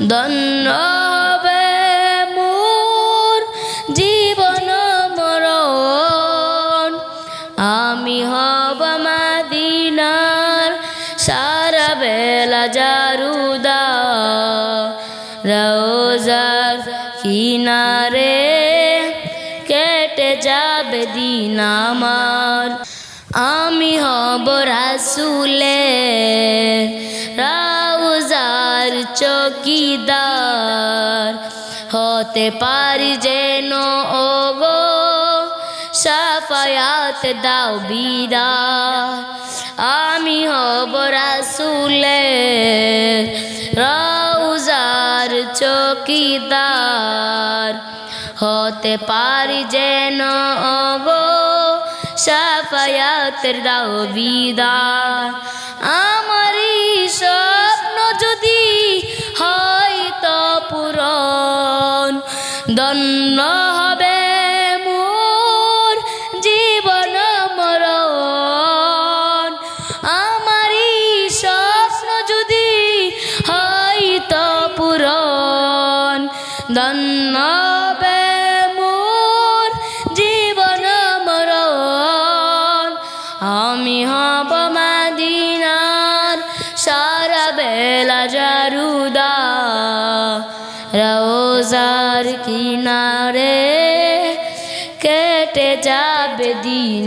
ধন্য হবে মোর জীবন মরণ। আমি হব মাদিনার সারা বেলা জারুদা। রোজার কিনারে কেটে যাবে দিন আমার। আমি হব রাসুলে রা রাউজার চকিদার। হতে পারি যেন, ওগো, সাফায়াত দাও বিদা আমি হব রাসুলে রাউজার চকিদার। হতে পারি যেন গো সাফায়াতের দাও বিদার। দন্ন হবে মোর জীবন মরণ। আমারই স্বপ্ন যদি হয় তো পূরণ। দন্ন মোর আমি সারা বেলা জারুদা। রোজার কিনারে কেটে যাবে দিন